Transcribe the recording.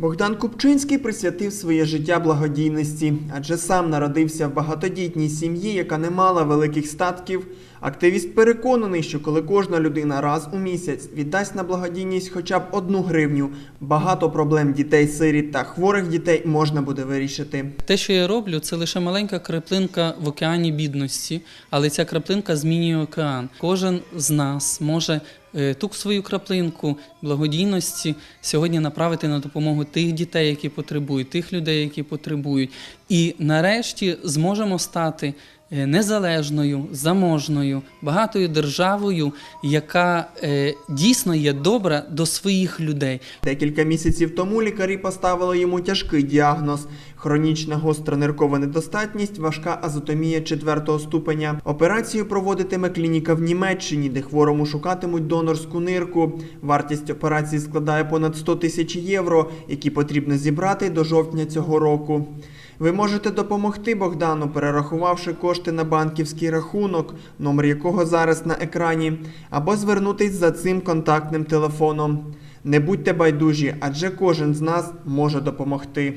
Богдан Купчинський присвятив своє життя благодійності, адже сам народився в багатодітній сім'ї, яка не мала великих статків. Активіст переконаний, що коли кожна людина раз у місяць віддасть на благодійність хоча б одну гривню, багато проблем дітей-сиріт та хворих дітей можна буде вирішити. Те, що я роблю, це лише маленька краплинка в океані бідності, але ця краплинка змінює океан. Кожен з нас може ту свою краплинку благодійності сьогодні направити на допомогу тих дітей, які потребують, тих людей, які потребують. І нарешті зможемо стати е, незалежною, заможною, багатою державою, яка е, дійсно є добра до своїх людей. Декілька місяців тому лікарі поставили йому тяжкий діагноз: хронічна гостра ниркова недостатність, важка азотомія четвертого ступеня. Операцію проводитиме клініка в Німеччині, де хворому шукатимуть донорську нирку. Вартість операції складає понад 100 тисяч євро, які потрібно зібрати до жовтня цього року. Ви можете допомогти Богдану, перерахувавши кошти на банківський рахунок, номер якого зараз на екрані, або звернутись за цим контактним телефоном. Не будьте байдужі, адже кожен з нас може допомогти.